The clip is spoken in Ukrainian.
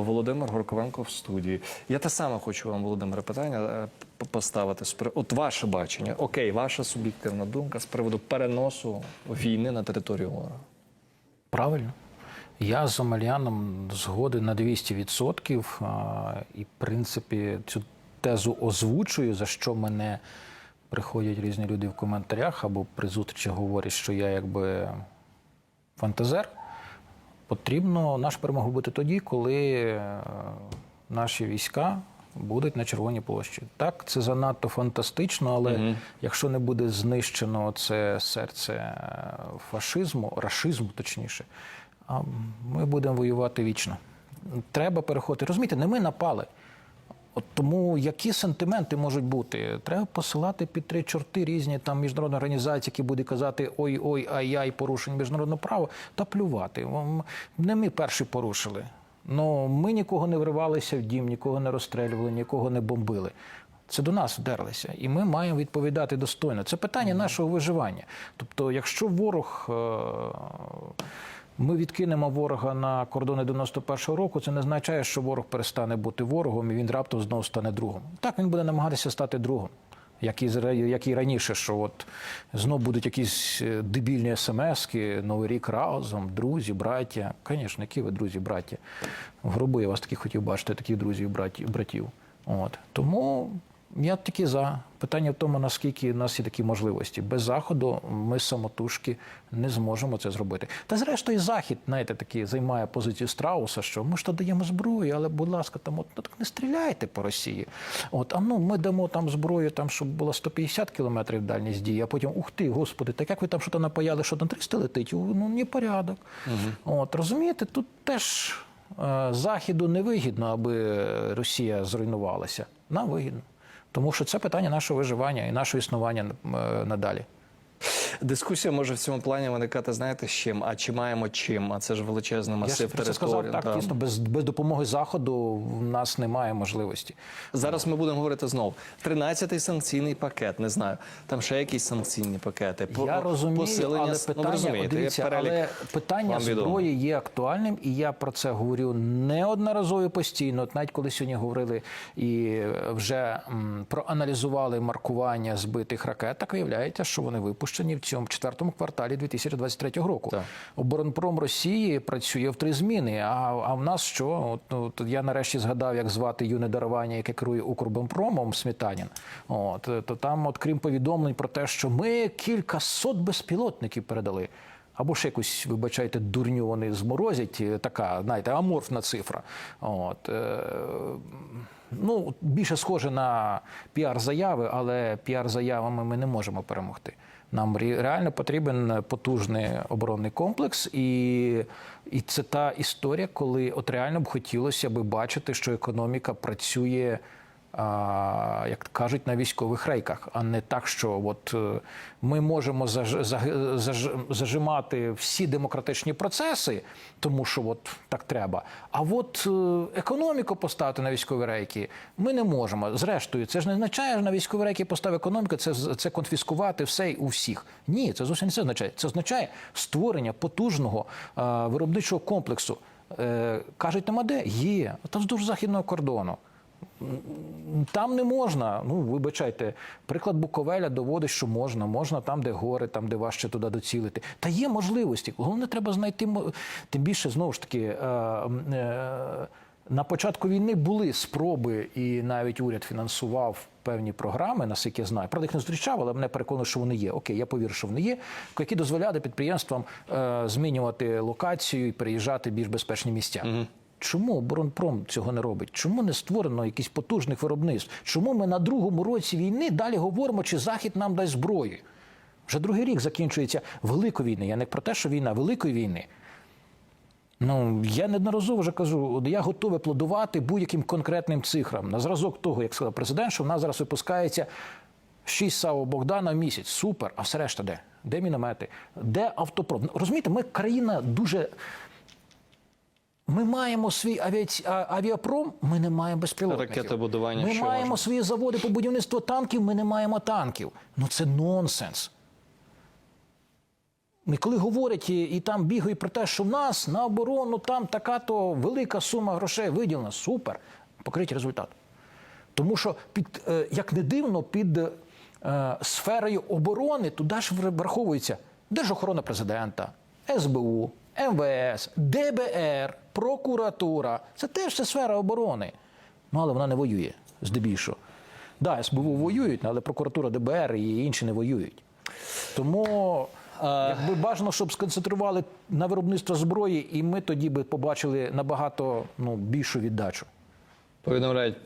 Володимир Горковенко в студії. Я те саме хочу вам, Володимире, питання е, поставити. От ваше бачення, окей, ваша суб'єктивна думка з приводу переносу війни на територію ворога. Правильно. Я з Омельяном згоден на 200%. І, в принципі, цю тезу озвучую, за що мене приходять різні люди в коментарях або при зустрічі говорять, що я якби фантазер. Потрібно нашу перемогу бути тоді, коли е, наші війська будуть на Червоній площі. Так, це занадто фантастично, але якщо не буде знищено це серце е, фашизму, рашизму, точніше, ми будемо воювати вічно. Треба переходити. Розумієте, не ми напали. От тому які сентименти можуть бути? Треба посилати під три чорти різні там міжнародні організації, які будуть казати ой, ой, ай, ай, порушень міжнародного права, та плювати. Не ми перші порушили. Ну ми нікого не вривалися в дім, нікого не розстрелювали, нікого не бомбили. Це до нас вдерлися, і ми маємо відповідати достойно. Це питання нашого виживання. Тобто, якщо ворог. е, ми відкинемо ворога на кордони 91-го року. Це не означає, що ворог перестане бути ворогом і він раптом знову стане другом. Так він буде намагатися стати другом. Як і, як і раніше, що от знов будуть якісь е, дебільні смски, Новий рік разом, друзі, браття. Звісно, які ви друзі, браття. В я вас таких хотів бачити, таких друзів, братів. От. Тому я тільки за. Питання в тому, наскільки в нас є такі можливості. Без заходу ми самотужки не зможемо це зробити. Та зрештою, захід, знаєте, такі займає позицію страуса, що ми ж то даємо зброю, але, будь ласка, там от ну, так не стріляйте по Росії. От, а ну ми дамо там зброю, там щоб було 150 кілометрів дальність дії, а потім ух ти, господи, так як ви там що то напаяли, що на 300 летить? Ну не порядок. От розумієте, тут теж е, заходу не вигідно, аби Росія зруйнувалася. Нам вигідно. Тому що це питання нашого виживання і нашого існування е, надалі. Дискусія може в цьому плані виникати, знаєте, з чим? А чи маємо чим? А це ж величезний масив про це сказав території. так, да. дійсно, без, без допомоги Заходу в нас немає можливості. Зараз ми будемо говорити знову. 13-й санкційний пакет, не знаю. Там ще якісь санкційні пакети. По- Я розумію, посилення але ну, питання, розумієте, дивіться, але питання зброї є актуальним, і я про це говорю неодноразово і постійно. От навіть коли сьогодні говорили і вже м, проаналізували маркування збитих ракет, так виявляється, що вони випущені в цьому четвертому кварталі 2023 року. Так. Оборонпром Росії працює в три зміни. А, а в нас що? От, ну, от я нарешті згадав, як звати юне дарування, яке керує Укрборонпромом Сметанін. От то там, от крім повідомлень про те, що ми кілька сот безпілотників передали. Або ще якусь, вибачайте, дурню вони зморозять, е, така, знаєте, аморфна цифра. От, е, ну, більше схоже на піар-заяви, але піар-заявами ми не можемо перемогти. Нам ре- реально потрібен потужний оборонний комплекс, і, і це та історія, коли от реально б хотілося би бачити, що економіка працює. Як кажуть, на військових рейках, а не так, що от е, ми можемо зажимати всі демократичні процеси, тому що от так треба. А от е, економіку поставити на військові рейки ми не можемо. Зрештою, це ж не означає, що на військові рейки поставити економіку, це, це конфіскувати все і у всіх. Ні, це зовсім не це означає. Це означає створення потужного е, виробничого комплексу. Кажуть, нема де? Є. Там вздовж західного кордону. Там не можна. Ну, вибачайте, приклад Буковеля доводить, що можна. Можна там, де гори, там, де важче туди доцілити. Та є можливості. Головне, треба знайти. Тим більше, знову ж таки, е, е, на початку війни були спроби, і навіть уряд фінансував певні програми, наскільки я знаю. Правда, їх не зустрічав, але мене переконує, що вони є. Окей, я повірю, що вони є, які дозволяли підприємствам е, змінювати локацію і переїжджати в більш безпечні місця. Чому оборонпром цього не робить? Чому не створено якісь потужних виробництв? Чому ми на другому році війни далі говоримо, чи Захід нам дасть зброю? Вже другий рік закінчується великої війни. Я не про те, що війна великої війни. Ну, я неодноразово вже кажу, я готовий аплодувати будь-яким конкретним цифрам. На зразок того, як сказав президент, що в нас зараз випускається 6 САУ Богдана в місяць. Супер. А все решта де? Де міномети? Де автопром? Ну, Розумієте, ми країна дуже. Ми маємо свій авіапром, ми не маємо безпілотників. Ракетобудування Ми маємо можна? свої заводи по будівництву танків, ми не маємо танків. Ну це нонсенс. І коли говорять і, і там бігають про те, що в нас на оборону там така то велика сума грошей виділена, супер, покажіть результат. Тому що під е, як не дивно, під е, сферою оборони туди ж враховується Держохорона президента, СБУ, МВС, ДБР, прокуратура. Це теж це сфера оборони. Ну, але вона не воює здебільшого. Да, СБУ воюють, але прокуратура ДБР і інші не воюють. Тому якби бажано, щоб сконцентрували на виробництво зброї, і ми тоді би побачили набагато ну, більшу віддачу. Повідомляють